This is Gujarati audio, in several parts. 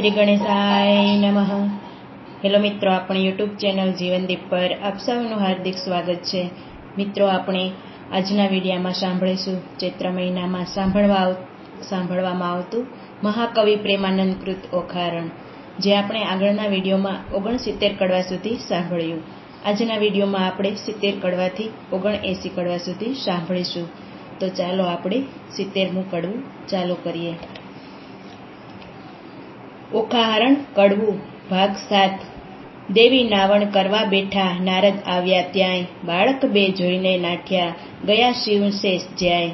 શ્રી ગણેશાય નમઃ. હેલો મિત્રો, આપણી યુટ્યુબ ચેનલ જીવનદીપ પર આપ સૌનું હાર્દિક સ્વાગત છે. મિત્રો, આપણે આજના વિડીયામાં સાંભળીશું ચૈત્ર મહિનામાં સાંભળવા સાંભળવામાં આવતું મહાકવિ પ્રેમાનંદ કૃત ઓખારણ, જે આપણે આગળના વિડીયોમાં ઓગણસિત્તેર કડવા સુધી સાંભળ્યું. આજના વિડીયોમાં આપણે સિત્તેર કડવાથી ઓગણ એંસી કડવા સુધી સાંભળીશું. તો ચાલો આપણે સિત્તેરમું કડવું ચાલુ કરીએ. ઓખાહરણ કડવું ભાગ સાત. દેવી નાવણ કરવા બેઠા નારદ આવ્યા ત્યાંય. બાળક બે જોઈને નાઠ્યા. ગયા શિવશેષ જ્યાંય.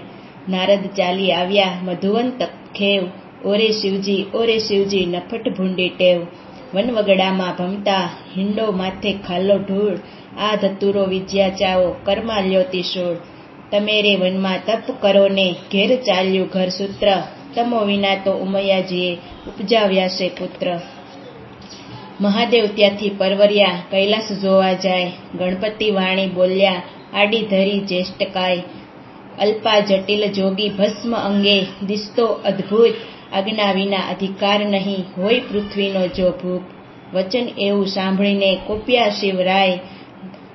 નારદ ચાલી આવ્યા. મધુવંત ખેવ. ઓરે શિવજી ઓરે શિવજી, નફટ ભૂંડી ટેવ. વનવગડામાં ભમતા હિંડો માથે ખાલ્લો ઢૂળ. આ ધતુરો વિજ્યા ચાવો કર્મા લ્યો તિશોળ તમે રે વનમાં તપ કરો ને ઘેર ચાલ્યું ઘર સૂત્ર. તમો વિના તો ઉમૈયાજીએ ઉપજાવ્યા છે પુત્ર. મહાદેવ ત્યાંથી પરવર્યા, કૈલાસ જોવા જાય. ગણપતિ વાણી બોલ્યા, આડી ધરી જ્યેષ્ઠકાય અલ્પા જટિલ જોગી ભસ્મ અંગે દિસતો અદ્ભુત આજ્ઞા વિના અધિકાર નહીં. હોય પૃથ્વીનો જો ભૂપ. વચન એવું સાંભળીને કોપ્યા શિવરાય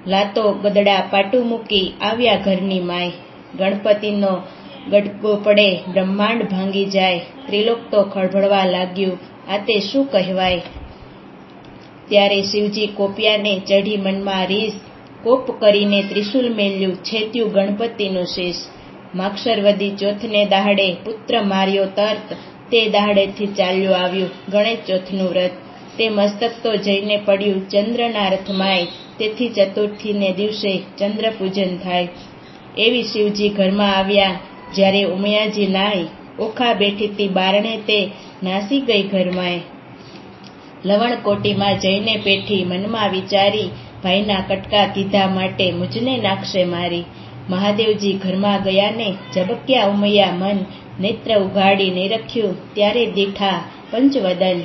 લાતો ગદડા પાટું મૂકી આવ્યા ઘરની માય. ગણપતિનો ગડકો પડે, બ્રહ્માંડ ભાંગી જાય, ત્રિલોક તો ખળભળવા લાગ્યું, આ તે શું કહેવાય? ત્યારે શિવજી કોપિયાને ચઢી મનમાં રીસ કોપ કરીને ત્રિશુલ મેલ્યું, છેત્યું ગણપતિનું શીશ. માક્ષરવદી ચોથને દાહડે પુત્ર માર્યો તર્ત, તે દાહડેથી ચાલ્યું આવ્યું ગણેશ ચોથનું વ્રત. તે મસ્તક તો જઈને પડ્યું ચંદ્રના રથમાય, તેથી ચતુર્થીને દિવસે ચંદ્ર પૂજન થાય. એવી શિવજી ઘરમાં આવ્યા જ્યારે ઉમિયાજી નાય ઓખા બેઠીતી બારણે તે નાસી ગઈ ઘરમાંય. લવણ કોટીમાં જઈને પેઠી મનમાં વિચારી, ભાઈના કટકા કીધા માટે મુજને નાખશે મારી. મહાદેવજી ઘરમાં ગયા ને ઝબક્યા ઉમૈયા મન, નેત્ર ઉઘાડી નિરખ્યું, ત્યારે દીઠા પંચવદન.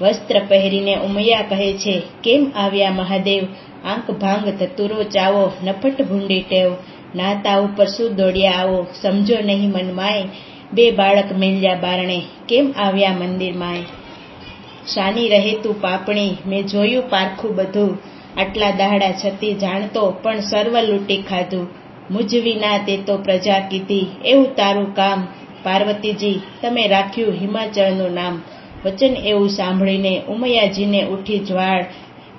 વસ્ત્ર પહેરીને ઉમૈયા કહે છે, કેમ આવ્યા મહાદેવ? આંખ ભાંગ ધતુરો ચાવો, નફટ ભૂંડી ટેવ. નાતા ઉપર શું દોડ્યા આવો? સમજો નહીં મનમાય બે બાળક મેલ્યા બારણે. કેમ આવ્યા મંદિરમાંય? શાની રહે તું પાપણી. મેં જોયું પારખું બધું. આટલા દાહડા છતી જાણતો, પણ સર્વ લૂંટી ખાધું. મુજ વિના તે તો પ્રજા કીધી. એવું તારું કામ. પાર્વતીજી, તમે રાખ્યું હિમાચળનું નામ. વચન એવું સાંભળીને ઉમૈયાજીને ઉઠી જ્વાળ.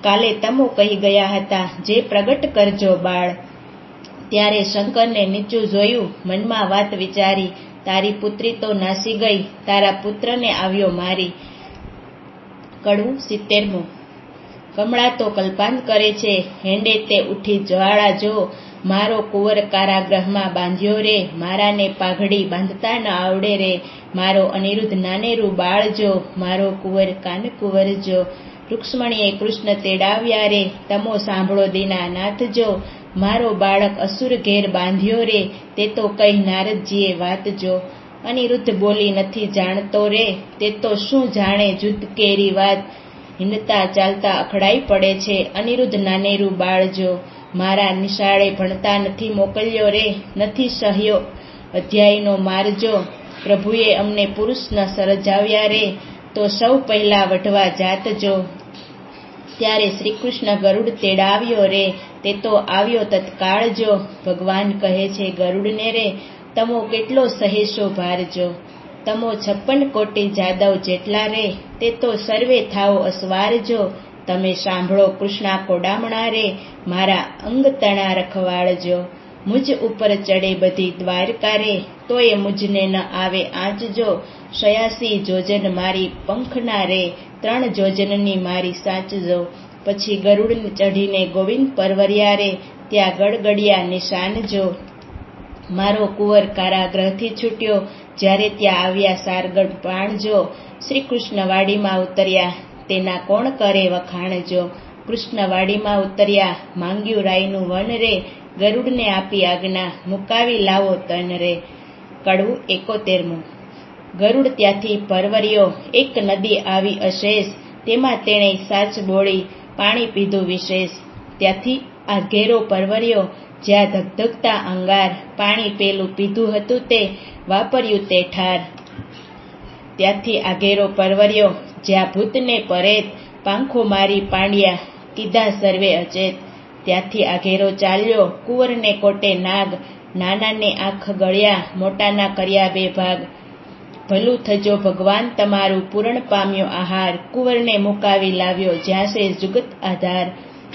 કાલે તમો કહી ગયા હતા, જે પ્રગટ કરજો બાળ. ત્યારે શંકરને નીચું જોયું, મનમાં વાત વિચારી, તારી પુત્રી તો નાસી ગઈ, તારા પુત્રને આવ્યો મારી. કડવું સિત્તેરમું. કમળા તો કલ્પાંત કરે છે, હેંડે તે ઉઠી જ્વાળા જો, મારો કુંવર કારાગ્રહમાં બાંધ્યો રે, મારાને પાઘડી બાંધતા ન આવડે રે, મારો અનિરુદ્ધ નાનેરું બાળ જો, મારો કુંવર કાન કુંવર જો. રૂક્ષ્મણીએ કૃષ્ણ તેડાવ્યા રે, તમો સાંભળો દીના નાથ જો મારો બાળક અસુર ઘેર બાંધ્યો રે, તે તો કઈ નારદજીએ વાત જો. અનિરુદ્ધ બોલી, નથી જાણતો રે, તે તો શું જાણે જુદ્ધ કેરી વાત? હિંડતા ચાલતા અખડાઈ પડે છે. અનિરુદ્ધ નાનેરું બાળજો મારા નિશાળે ભણતા નથી મોકલ્યો રે, નથી સહ્યો. અધ્યાયનો મારજો પ્રભુએ અમને પુરુષના સરજાવ્યા રે, તો સૌ પહેલા વઢવા જાતજો ત્યારે શ્રીકૃષ્ણ ગરુડ તેડાવ્યો રે તે તો આવ્યો તત્કાળ જો. ભગવાન કહે છે, ગરુડને રે, તમો કેટલો સહેશો ભારજો. તમો છપ્પન કોટી જાદવ જેટલા રે. તે તો સર્વે થાઓ અસવારજો. તમે સાંભળો કૃષ્ણા કોડામણા રે, મારા અંગ તણા રખવાળજો મુજ ઉપર ચડે બધી દ્વારકા રે, તોય મુજને ન આવે આંચજો. સયાસી જોજન મારી પંખના રે, ત્રણ જોજનની મારી સાચજો. પછી ગરુડ ચઢીને ગોવિંદ પરવરિયારે ત્યાં ગડગડિયા નિશાન જો. મારો કુંવર કારાગ્રહથી છૂટ્યો, જ્યારે ત્યાં આવ્યા સારગઢ પાણજો શ્રી કૃષ્ણવાડીમાં ઉતર્યા, તેના કોણ કરે વખાણજો જો? કૃષ્ણવાડીમાં ઉતર્યા, માંગ્યું રાયનું વન રે. ગરુડને આપી આજ્ઞા, મુકાવી લાવો તન રે. કડવું એકોતેરમું ગરુડ ત્યાંથી પરવર્યો, એક નદી આવી અશેષ. તેમાં તેણે સાચ બોળી પાણી પીધું વિશેષ. ત્યાંથી આ ઘેરો પરવર્યો જ્યાં ધગધગતા અંગાર પાણી પેલું પીધું હતું તે વાપર્યું તે ઠાર. ત્યાંથી આગેરો પરવર્યો જ્યાં ભૂતને પરેત પાંખો મારી પાંડ્યા કીધા સર્વે અચેત. ત્યાંથી આઘેરો ચાલ્યો કુંવરને કોટે નાગ, નાનાને આંખ ગળ્યા, મોટાના કર્યા બે ભાગ. ભલું થજો ભગવાન તમારું પૂરણ પામ્યો આહાર, કુંવરને મુકાવી લાવ્યો જ્યાંસે જુગત આધાર.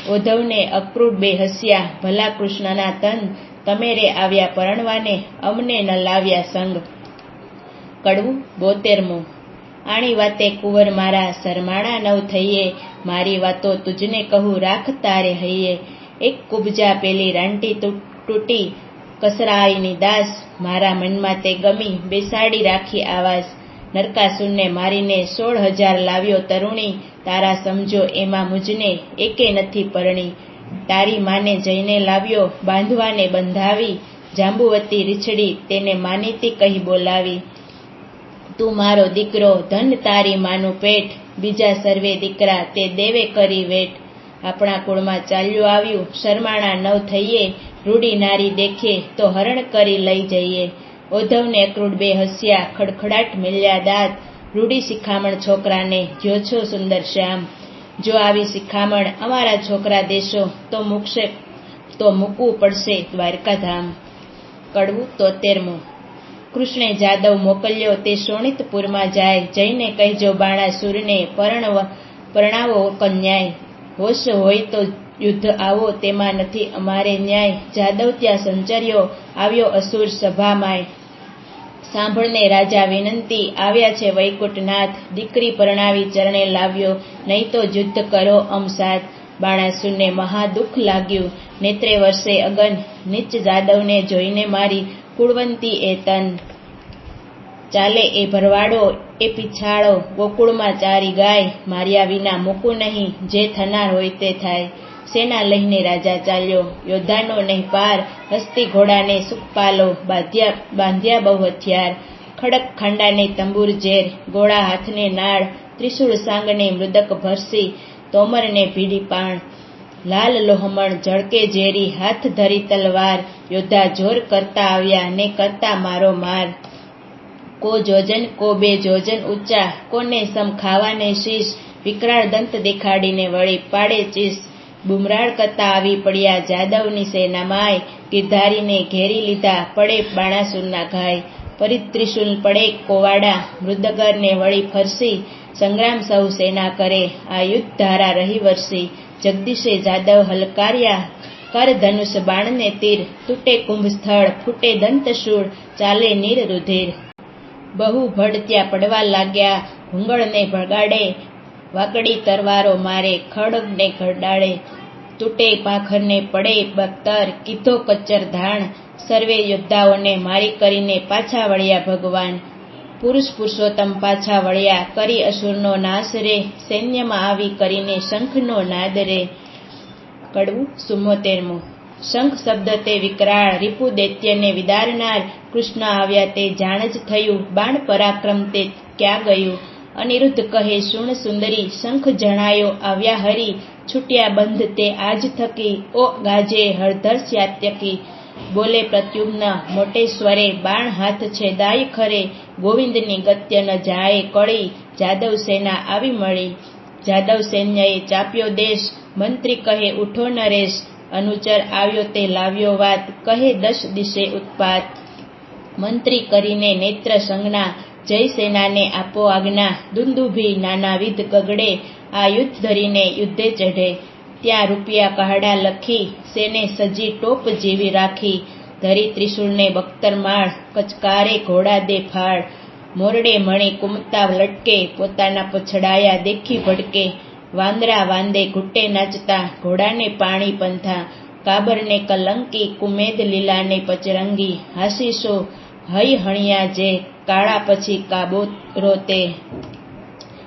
ઓધવને અક્રૂર બે હસ્યા ભલા કૃષ્ણના તન તમે રે આવ્યા પરણવાને, અમને ન લાવ્યા સંગ. કડવું બોતેરમું આણી વાતે કુંવર મારા શરમાણા નવ થઈએ, મારી વાતો તુજને કહું, રાખ તારે હૈયે. એક કુબજા પેલી રાંટી તૂટી કસરાઈની દાસ મારા મનમાં તે ગમી બેસાડી રાખી આવાસ નરકાસુરને મારીને સોળ હજાર લાવ્યો તરુણી, તારા સમજો એમાં મુજને એકે નથી પરણી. તારી માને જઈને લાવ્યો, બાંધવાને બંધાવી. જાંબુવતી રીછડી તેને માનીતી કહી બોલાવી. તું મારો દીકરો, ધન તારી માનું પેટ. બીજા સર્વે દીકરા તે દેવે કરી વેટ. આપણા કુળમાં ચાલ્યું આવ્યું, શરમાણા નવ થઈએ રૂડી નારી દેખે તો હરણ કરી લઈ જઈએ. ઓધવને અક્રૂડ બે હસ્યા, ખડખડાટ મિલ્યા દાંત. રૂડી શિખામણ છોકરાને, જો છો સુંદર શ્યામ. જો આવી શિખામણ અમારા છોકરા દેશો, તો મૂકશે, તો મૂકવું પડશે દ્વારકાધામ. કડવું તોતેરમું કૃષ્ણે જાદવ મોકલ્યો, તે શોણિતપુરમાં જાય. જઈને કહેજો બાણાસુરને પરણવ, પરણાવો કન્યાય. હોશ હોય તો યુદ્ધ આવો, તેમાં નથી. અમારે ન્યાય. જાદવ ત્યાં સંચર્યો, આવ્યો અસુર સભામાંય સાંભળને રાજા વિનંતી, આવ્યા છે વૈકુંઠનાથ. દીકરી પરણાવી ચરણે લાવ્યો. નહીં તો યુદ્ધ કરો અમસાત બાણાસુરને મહા દુઃખ લાગ્યું. નેત્રે વર્ષે અગન, નીચ જાદવને જોઈને મારી કુળવંતી એ તન. ચાલે એ ભરવાડો એ પીછાળો ગોકુળમાં ચારી ગાય માર્યા વિના મૂકું નહીં, જે થનાર હોય તે થાય. સેના લઈને રાજા ચાલ્યો. યોદ્ધાનો નહીં પાર હસ્તી ઘોડાને સુખપાલો, બાંધ્યા બાંધ્યા બહુ હથિયાર. ખડક ખાંડાને તંબુર ઝેર, ગોળા હાથને નાળ, ત્રિશુળ સાંગને મૃદક ભરસી, તોમરને ભીડી પાણ. લાલ લોહમણ જળકે ઝેરી, હાથ ધરી તલવાર. યોદ્ધા જોર કરતા આવ્યા ને કરતા મારો માર. કો જોજન, કો બે જોજન, ઊંચા, કોને સમ ખાવાને શીશ, વિકરાળ દંત દેખાડીને વળી પાડે ચીસ બુમરાળ કરતા આવી પડ્યા જાદવની સેનામાય, ગિરધારીને ઘેરી લીધા પડે બાણાસુરના ઘાય. પરિત્રિશુલ પડે કોવાડા, મૃદગરને વળી ફરસી. સંગ્રામ સૌ સેના કરે, આ યુદ્ધ ધારા રહી વરસી. જગદીશે જાદવ હલકાર્યા, કર ધનુષ બાણને તીર. તૂટે કુંભ સ્થળ, ફૂટે દંતશૂળ, ચાલે નીર રુધિર. બહુ ભડત્યા પડવા લાગ્યા. ભૂંગળને ભગાડે, વાકડી તરવારો મારે, ખડગને ખડાડે તૂટે પાખરને પડે બખ્તર, કીધો કચ્ચર ધાણ. સર્વે યોદ્ધાઓને મારી કરીને પાછા વળ્યા ભગવાન. પુરુષ પુરુષોત્તમ પાછા વળ્યા. કરી અસુરનો નાશ રે, સૈન્યમાં આવી કરીને શંખનો નાદ રે. કડવું સુમોતેરમું. શંખ શબ્દ તે વિકરાળ, રિપુ દૈત્યને વિદારનાર, કૃષ્ણ આવ્યા તે જાણ જ થયું, બાણ પરાક્રમ તે ક્યાં ગયું? અનિરુદ્ધ કહે, સુણ સુંદરી, શંખ જણાયો, આવ્યા હરી, છૂટ્યા બંધ તે આજ થકી, ઓ ગાજે, હળધર સ્યાત્યકી. બોલે પ્રત્યુમ્ન મોટે સ્વરે બાણ હાથ છે દાય ખરે, ગોવિંદની ગત્ય ન જાય કળી, જાદવ સેના આવી મળી. જાદવ સૈન્યએ ચાપ્યો દેશ, મંત્રી કહે, ઉઠો નરેશ અનુચર આવ્યો તે લાવ્યો વાત. કહે દશ દિશે ઉત્પાત. મંત્રી કરીને નેત્ર સંજ્ઞા જય સેનાને આપો આજ્ઞા. દુંદુભી નાનાવિધ ગગડે આ યુદ્ધ ધરીને યુદ્ધે ચઢે. ત્યાં રૂપિયા કહડા લખી સેને સજી ટોપ જેવી રાખી. ધરી ત્રિશુળને બખ્તરમાળ કચકારે ઘોડા દે ફાળ. મોરડે મણી કુમતા લટકે, પોતાના પછડાયા દેખી ભડકે. વાંદરા વાંદે ઘૂંટે નાચતા, ઘોડાને પાણી પંથા, કાબરને કલંકી, કુમેદ લીલાને પચરંગી હાસીસો હઈ હણિયા જે, કાળા પછી કાબો રોતે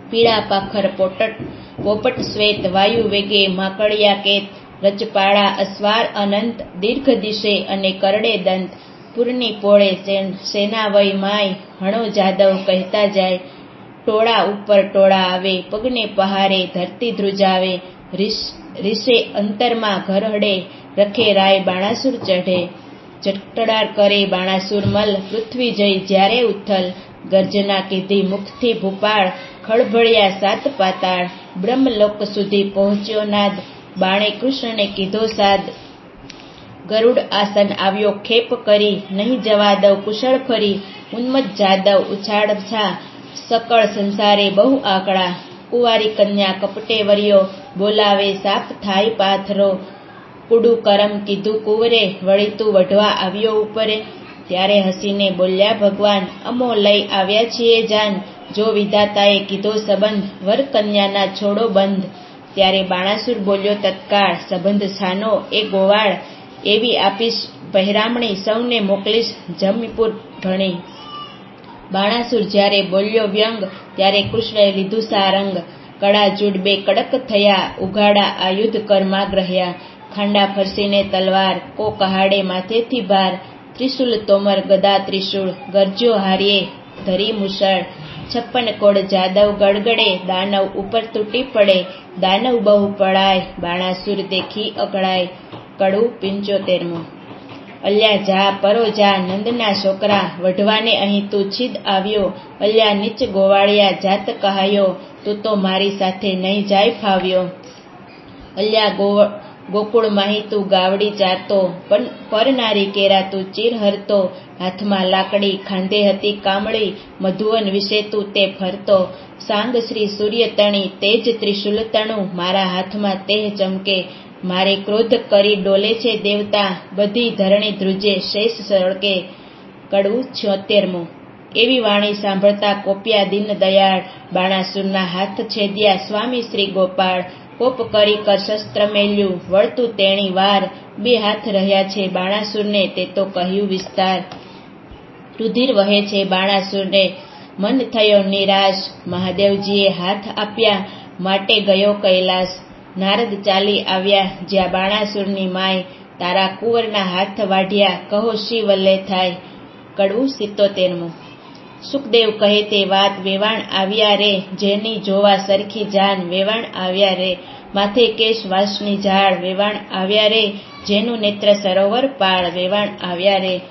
પીળા પાખર પોટટ, પોપટ શ્વેત, વાયુ વેગે માકડિયા કેત રચપાળા અસ્વાર અનંત, દીર્ઘ દિશે અને કરડે દંત, પૂરની પોળે સેના વય માય, હણો જાદવ કહેતા જાય ટોળા ઉપર ટોળા આવે, પગને પહારે ધરતી ધ્રુજાવે, રીસે અંતરમાં ઘરહડે રખે રાય બાણાસુર ચઢે. જટડાર કરે બાણાસુર મલ, પૃથ્વી જઈ જ્યારે ઉથલ, ગર્જના કીધી મુખથી ભૂપાળ, ખળભળ્યા સાત પાતાળ, બ્રહ્મલોક સુધી પહોંચ્યો નાદ, બાણે કૃષ્ણને કીધો સાદ. ગરુડ આસન આવ્યો ખેપ કરી, નહીં જવા દઉં કુશળ ફરી ઉન્મત જાદવ ઉછાળ છા સકળ સંસારે બહુ આકડા. કુંવારી કન્યા કપટે વર્યો, બોલાવે સાપ થાય પાથરો. કુડું કરમ કીધું કુંવરે વળી વઢવા આવ્યો ઉપરે. ત્યારે હસીને બોલ્યા, ભગવાન, અમો લઈ આવ્યા છીએ જાન. જો વિધાતાએ કીધો સંબંધ, વર કન્યાના છોડો બંધ. ત્યારે બાણાસુર બોલ્યો, તત્કાળ, સંબંધ છાનો એ ગોવાળ. એવી આપીશ પહેરામણી સૌને મોકલીશ જમીપુર ભણી બાણાસુર જ્યારે બોલ્યો વ્યંગ, ત્યારે કૃષ્ણએ લીધું સારંગ. કડા જૂડ બે કડક થયા, ઉઘાડા આ યુદ્ધ કરમાગ ગ્રહ્યા ખાંડા ફરસીને તલવાર કો કહાડે માથેથી ભાર. ત્રિશુલ તોમર, ગદા ત્રિશુળ, ગરજો હારીએ ધરી મુસળ છપ્પન કોડ જાદવ ગડગડે, દાનવ ઉપર તૂટી પડે. દાનવ બહુ પડાય બાણાસુર દેખી અકળાય. કડું પિંચોતેરમું. અલ્યા જા, પરો જા, નંદના છોકરા, વઢવાને અહીં તું છીદ આવ્યો. અલ્યા નીચ ગોવાળિયા જાત કહાયો, તું તો મારી સાથે નહીં જાય ફાવ્યો. અલ્યા ગો ગોકુળ તું ગાવડી ચારતો પરનારી કેરા તું ચીર હરતો. હાથમાં લાકડી, ખાંધે હતી કામળી, મધુવન વિશે તું તે ફરતો. સાંગ શ્રી સૂર્ય તણી તેજ ત્રિશુલ તણું મારા હાથમાં તેહ ચમકે. મારે ક્રોધ કરી ડોલે છે દેવતા, બધી ધરણી ધ્રુજે, શેષ સળકે કડવું છોતેરમું. એવી વાણી સાંભળતા કોપ્યા દિન દયાળ, બાણાસુરના હાથ છેદ્યા, સ્વામી શ્રી ગોપાળ, કોપ કરી કર શસ્ત્ર મેલ્યું, વળતું તેણી વાર, બે હાથ રહ્યા છે બાણાસુરને, તે તો કહ્યું વિસ્તાર. રુધિર વહે છે બાણાસુરને, મન થયો નિરાશ, મહાદેવજીએ હાથ આપ્યા, માટે ગયો કૈલાસ. નારદ ચાલી આવ્યા. જ્યાં બાણાસુરની માય તારા કુંવરના હાથ વાઢ્યા. કહો શી વલ્લે થાય. કડવું સિત્તોતેરમું સુખદેવ કહે તે વાત વેવાણ આવ્યા રે. જેની જોવા સરખી જાન વેવાણ આવ્યા રે. માથે કેશ વાસની ઝાડ વેવાણ આવ્યા રે. જેનું નેત્ર સરોવર પાળ વેવાણ આવ્યા રે.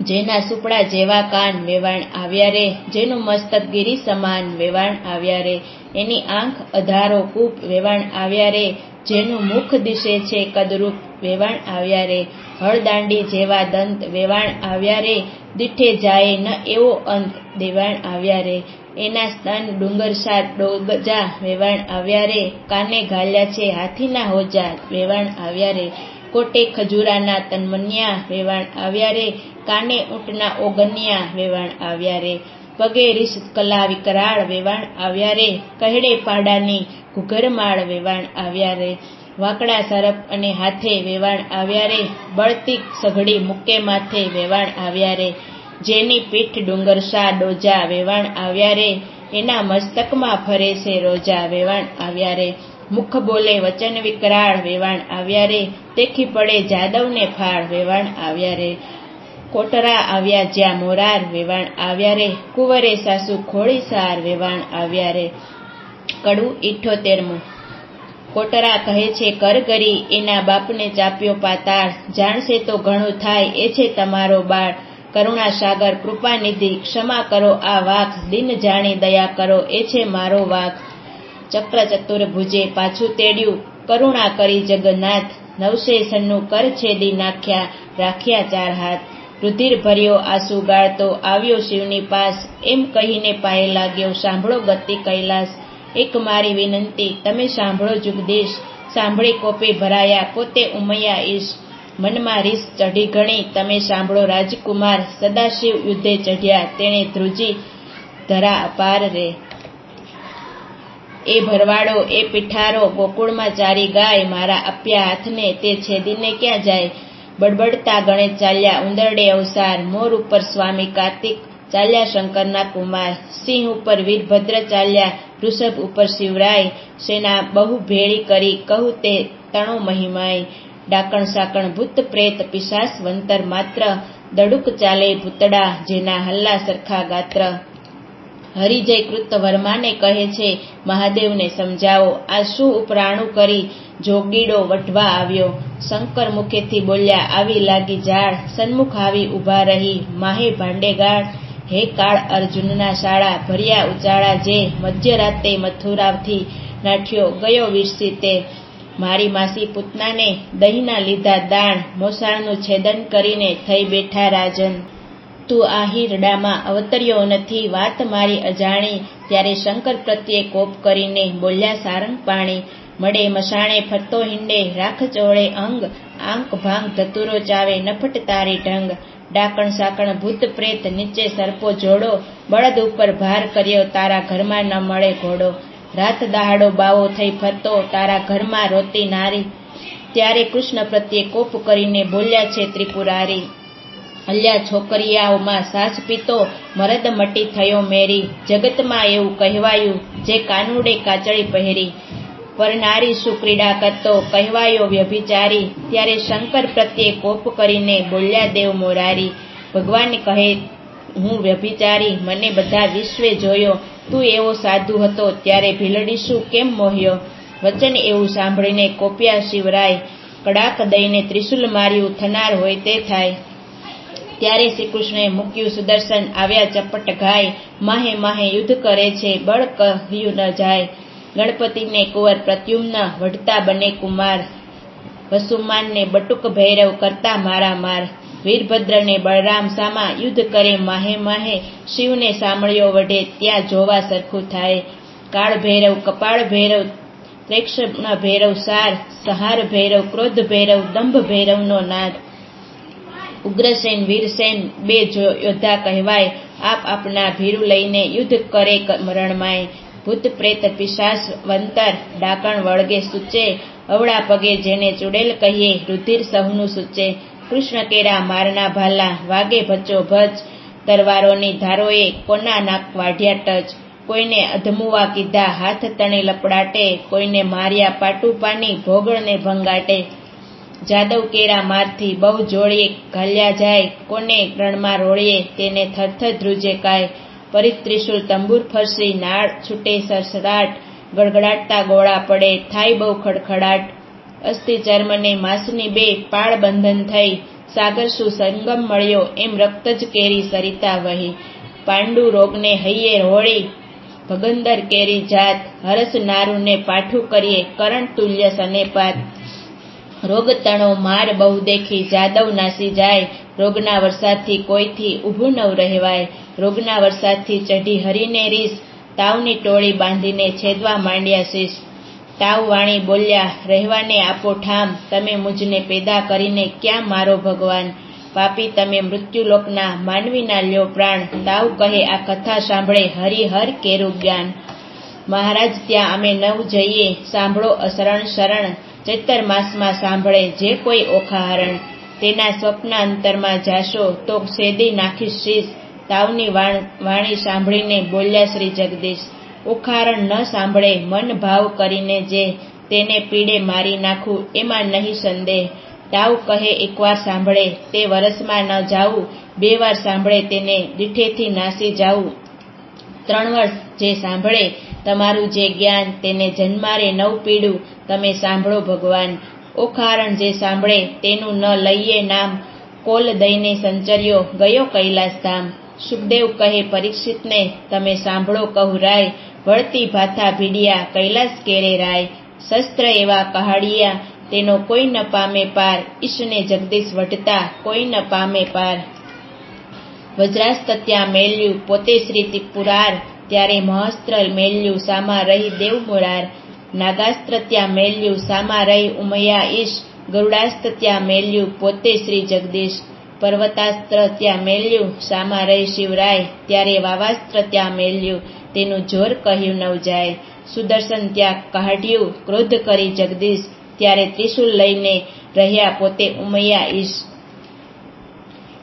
જેના સુપડા જેવા કાન વેવાણ આવ્યા રે, જેનું મસ્તક ગિરી સમાન વેવાણ આવ્યા રે. એની આંખ અધારો કૂપ વેવાણ આવ્યા રે, જેનું મુખ દિશે છે કદરૂપ વેવાણ આવ્યા રે. હળદાંડી જેવા દંત વેવાણ આવ્યા રે, દીઠે જાય ન એવો અંત દેવાણ આવ્યા રે. એના સ્તન ડુંગરસા ડોગજા વેવાણ આવ્યા રે, કાને ઘાલ્યા છે હાથીના હોજા વેવાણ આવ્યા રે. કોટે ખજૂરાના તન્મન્યા વેવાણ આવ્યા રે કાને ઊંટના ઓગન્યા વેવાણ આવ્યા રે? પગે રીસ કલા વિકરાળ વેવાણ આવ્યા રે? કહેડે પાડાની ઘુઘરમાળ વેવાણ આવ્યા રે? વાકડા સરપ અને હાથે વેવાણ આવ્યા રે? બળતી સઘડી મુકે માથે વેવાણ આવ્યા રે? જેની પીઠ ડુંગરસા ડોજા વેવાણ આવ્યા રે? એના મસ્તકમાં ફરે છે રોજા વેવાણ આવ્યા રે? મુખ બોલે વચન વિકરાળ વેવાણ આવ્યા રે? તેખી પડે જાદવને ફાળ વેવાણ આવ્યા રે? કોટરા આવ્યા જ્યાં મોરાર વેવાણ આવ્યા રે, કુંવરે સાસુ ખોળી સાર વેવાણ આવ્યા રે. કડવું ઇઠ્ઠોતેરમું કોટરા કહે છે કરગરી એના બાપને ચાપ્યો પાતાળ. જાણશે તો ઘણું થાય, એ છે તમારો બાળ. કરુણા સાગર, કૃપાનિધિ, ક્ષમા કરો આ વાક. દિન જાણી દયા કરો, એ છે મારો વાક. ચક્ર ચતુર ભુજે પાછું તેડ્યું. કરુણા કરી જગન્નાથ. નવશેષનનું કર છેદી નાખ્યા, રાખ્યા ચાર હાથ. રુધિર ભર્યો આંસુ ગાળતો આવ્યો શિવની પાસ. એમ કહીને પાયે લાગ્યો, સાંભળો ગતિ કૈલાસ. એક મારી વિનંતી, તમે સાંભળો જુગદીશ. સાંભળી કોપે ભરાયા, પોતે ઉમૈયા ઈશ. મનમાં રીસ ચઢી ઘણી તમે સાંભળો રાજકુમાર. સદાશિવ યુદ્ધે ચઢ્યા, તેણે ધ્રુજી ધરા અપાર રે. એ ભરવાડો, એ પીઠારો, ગોકુળમાં ચારી ગાય, મારા આપ્યા હાથને તે છેદીને ક્યાં જાય? બડબડતા ગણેશ ચાલ્યા ઉંદરડે અવસાર મોર ઉપર સ્વામી કાર્તિક ચાલ્યા શંકરના કુમાર. સિંહ ઉપર વીરભદ્ર ચાલ્યા. વૃષભ ઉપર શિવરાય. સેના બહુ ભેળી કરી કહું તે તણો મહિમાય ડાકણ સાકણ ભૂત પ્રેત પિશાસ વંતર માત્ર. દડુક ચાલે ભૂતડા જેના હલ્લા સરખા ગાત્ર. હરિજય કૃત વર્માને કહે છે, મહાદેવને સમજાવો, આ શું ઉપરાણું કરી જોગીડો વઢવા આવ્યો? શંકર મુખેથી બોલ્યા, આવી લાગી ઝાડ, સન્મુખ આવી ઊભા રહી, માહે ભાંડેગાળ. હે કાળ અર્જુનના શાળા, ભર્યા ઉચાળા જે મધ્યરાતે મથુરાથી નાઠ્યો, ગયો વીરસી તે. મારી માસી પૂતનાને દહીંના લીધા દાણ, મોસાળનું છેદન કરીને થઈ બેઠા રાજન. તું આ હીરડામાં અવતર્યો નથી, વાત મારી અજાણી. ત્યારે શંકર પ્રત્યે કોપ કરીને બોલ્યા, સારંગ પાણી, મળે મશાણે ફરતો હિંડે, રાખ ચોળે અંગ, આંક ભાંગ ધતુરો ચાવે, નફટ તારી ઢંગ. ડાકણ સાકણ ભૂત પ્રેત નીચે સરપો જોડો, બળદ ઉપર ભાર કર્યો, તારા ઘરમાં ન મળે ઘોડો. રાત દહાડો બાવો થઈ ફરતો, તારા ઘરમાં રોતી નારી. ત્યારે કૃષ્ણ પ્રત્યે કોપ કરીને બોલ્યા છે, ત્રિપુરારી અલ્યા છોકરિયાઓમાં સાસ પીતો મરદ મટી થયો મેરી. જગતમાં એવું કહેવાયું જે કાનુડે કાચળી પહેરી. પરનારી શું ક્રીડા કરતો કહેવાયો વ્યભિચારી. ત્યારે શંકર પ્રત્યે કોપ કરીને બોલ્યા, દેવ મોરારી, ભગવાન કહે, હું વ્યભિચારી. મને બધા વિશ્વે જોયો. તું એવો સાધુ હતો, ત્યારે ભીલડીશું કેમ મોહ્યો? વચન એવું સાંભળીને કોપ્યા શિવરાય કડાક દઈને ત્રિશુલ માર્યું, થનાર હોય તે થાય. ત્યારે શ્રી કૃષ્ણએ મૂક્યું સુદર્શન આવ્યા ચપટ ગાય, માહે માહે યુદ્ધ કરે છે, બળ કહ્યું ન જાય. ગણપતિને કુંવર પ્રત્યુમ્ન વઢતા બને કુમાર. વસુમાનને બટુક ભૈરવ કરતા મારા માર. વીરભદ્રને બળરામ સામા યુદ્ધ કરે માહે માહે, શિવને સાંભળ્યો વઢે ત્યાં જોવા સરખું થાય. કાળ ભૈરવ, કપાળ ભૈરવ, ત્રેક્ષણ ભૈરવ સાર, સહાર ભૈરવ, ક્રોધ ભૈરવ, દંભ ભૈરવનો નાદ. ઉગ્રસેન, વીરસેન બે યોદ્ધા કહેવાય. આપ આપના ભીરુ લઈને યુદ્ધ કરે મરણમાય. ભૂત પ્રેત પિશાચ, વંતર, ડાકણ વળગે સૂચે. અવળા પગે જેને ચુડેલ કહીએ, રુધિર સહુનું સૂચે. કૃષ્ણ કેરા મારના ભાલા, વાગે ભચો ભચ તરવારોની ધારોએ કોના નાક વાઢ્યા ટચ? કોઈને અધમુવા કીધા, હાથ તણે લપડાટે. કોઈને માર્યા પાટુપાની ભોગળને ભંગાટે. જાદવ કેરા મારથી બહુ જોડીએ, ઘાલ્યા જાય, કોને રણમાં રોળીએ, તેને થરથર ધ્રુજે કાય. પરિત્રિશુલ તંબુર ફરસી, નાળ છૂટે સરસડાટ, ગડગડાટતા ગોળા પડે, થાય બહુ ખડખડાટ. અસ્થિ ચર્મને માસની બે પાળ બંધન થઈ, સાગર શું સંગમ મળ્યો, એમ રક્ત જ કેરી સરિતા વહી. પાંડુ રોગને હૈયે હોળી ભગંદર કેરી જાત, હરસ નારુને પાઠું કરીએ, કરણ તુલ્ય સનેપાત. રોગ તણો માર બહુ દેખી, જાદવ નાસી જાય, રોગના વરસાદથી કોઈથી ઊભું નવ રહેવાય, રોગના વરસાદથી ચઢી હરીને રીસ, તાવની ટોળી બાંધીને છેદવા માંડ્યા શીશ. તાવ વાણી બોલ્યા, રહેવાને આપો ઠામ, તમે મુજને પેદા કરીને ક્યાં મારો ભગવાન? પાપી તમે મૃત્યુલોકના માનવીના લ્યો પ્રાણ. તાવ કહે, આ કથા સાંભળે હરિહર કેરું જ્ઞાન મહારાજ, ત્યાં અમે નવ જઈએ, સાંભળો અશરણ શરણ ચૈતર માસમાં સાંભળે જે કોઈ ઓખાહરણ. તેના સ્વપ્ન અંતરમાં જાશો તો સેદી નાખીશ શીશ તાવની વાણી સાંભળીને બોલ્યા શ્રી જગદીશ. ઉખારણ ન સાંભળે, મન ભાવ કરીને જે તેને પીડે મારી નાખું, એમાં નહીં સંદેહ. તાવ કહે એકવાર સાંભળે, તે વરસમાં ન જાવું બે વાર સાંભળે તેને, દીઠેથી નાસી જાવું ત્રણ વર્ષ જે સાંભળે, તમારું જે જ્ઞાન તેને જન્મારે નવ પીડું તમે સાંભળો ભગવાન. ઓખારણ જે સાંભળે તેનું ન લઈએ નામ. કોલ દઈને સંચર્યો, ગયો કૈલાસ ધામ સુખદેવ કહે પરીક્ષિતને, તમે સાંભળો કહું રાય. વળતી ભાથા ભીડિયા, કૈલાસ કેરે રાય. શસ્ત્ર એવા કહાડિયા, તેનો કોઈ ન પામે પાર. ઈશને જગદીશ વટતા, કોઈ ન પામે પાર. વજ્રાસ્ત ત્યાં મેલ્યું, પોતે શ્રી ત્રિપુરાર ત્યારે મહસ્ત્ર મેલ્યું, સામા રહી દેવ મોરાર નાગાસ્ત્ર ત્યાં મેલ્યું સામા રહી ઉમયા ઈશ ગરુડાસ્ત્ર ત્યાં મેલ્યું પોતે શ્રી જગદીશ. પર્વતાસ્ત્ર ત્યાં મેલ્યું સામા રહી શિવરાય, ત્યારે વાવાસ્ત્ર ત્યાં મેલ્યું તેનું જોર કહ્યું નવ જાય સુદર્શન ત્યાં કાઢ્યું ક્રોધ કરી જગદીશ, ત્યારે ત્રિશુલ લઈને રહ્યા પોતે ઉમૈયા ઈશ.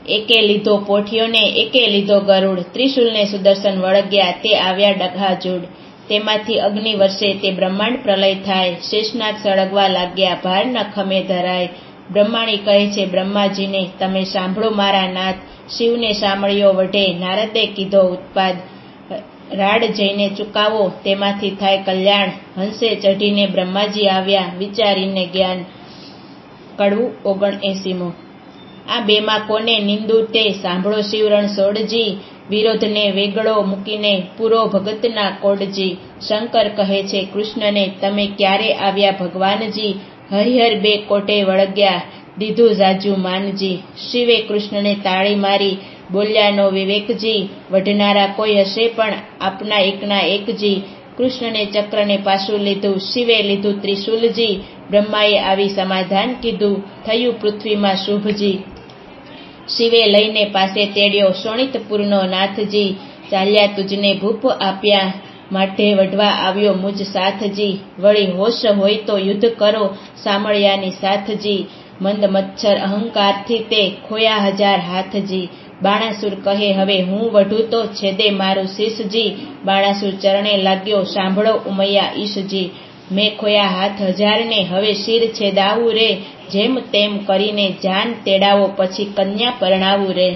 એકે લીધો પોઠિયોને એકે લીધો ગરુડ, ત્રિશુલને સુદર્શન વળગ્યા, તે આવ્યા ડઘાજૂડ. તેમાંથી અગ્નિ વર્ષે તે બ્રહ્માંડ પ્રલય થાય. શેષનાગ સળગવા લાગ્યા. ભાર ન ખમે ધરાય. બ્રહ્માણી કહે છે, બ્રહ્માજીને, તમે સાંભળો મારા નાથ. શિવને સાંભળ્યો વઢે. નારદે કીધો, ઉત્પાદ, રાડ જઈને ચુકાવો. તેમાંથી થાય કલ્યાણ. હંસે ચઢીને બ્રહ્માજી આવ્યા. વિચારીને જ્ઞાન કડવું ઓગણ એસીમો આ બેમાં કોને નિંદુ તે? સાંભળો શિવરણ સોડજી વિરોધને વેગળો મૂકીને પૂરો ભગતના કોડજી શંકર કહે છે, કૃષ્ણને તમે ક્યારે આવ્યા ભગવાનજી? હરિહર બે કોટે વળગ્યા. દીધું જાજુ માનજી. શિવે કૃષ્ણને તાળી મારી. બોલ્યાનો વિવેકજી, વઢનારા કોઈ હશે પણ આપના એકના એકજી. કૃષ્ણને ચક્રને પાછું લીધું. શિવે લીધું ત્રિશુલજી. બ્રહ્માએ આવી સમાધાન કીધું. થયું પૃથ્વીમાં શુભજી. શિવે લઈને પાસે તેડ્યો. શોણિતપુરનો નાથજી ચાલ્યા તુજને ભૂપ આપ્યા. માટે વઢવા આવ્યો મુજ સાથજી. વળી હોશ હોય તો યુદ્ધ કરો સામળિયાની સાથજી. મંદ મચ્છર અહંકારથી તે ખોયા હજાર હાથજી. બાણાસુર કહે, હવે હું વઢું તો છેદે મારું શીશજી બાણાસુર ચરણે લાગ્યો, સાંભળો ઉમૈયા ઈશજી. મેં ખોયા હાથ હજારને, હવે શિર છેદાવું રે. જેમ તેમ કરીને જાન તેડાવો પછી કન્યા પરણાવું રે.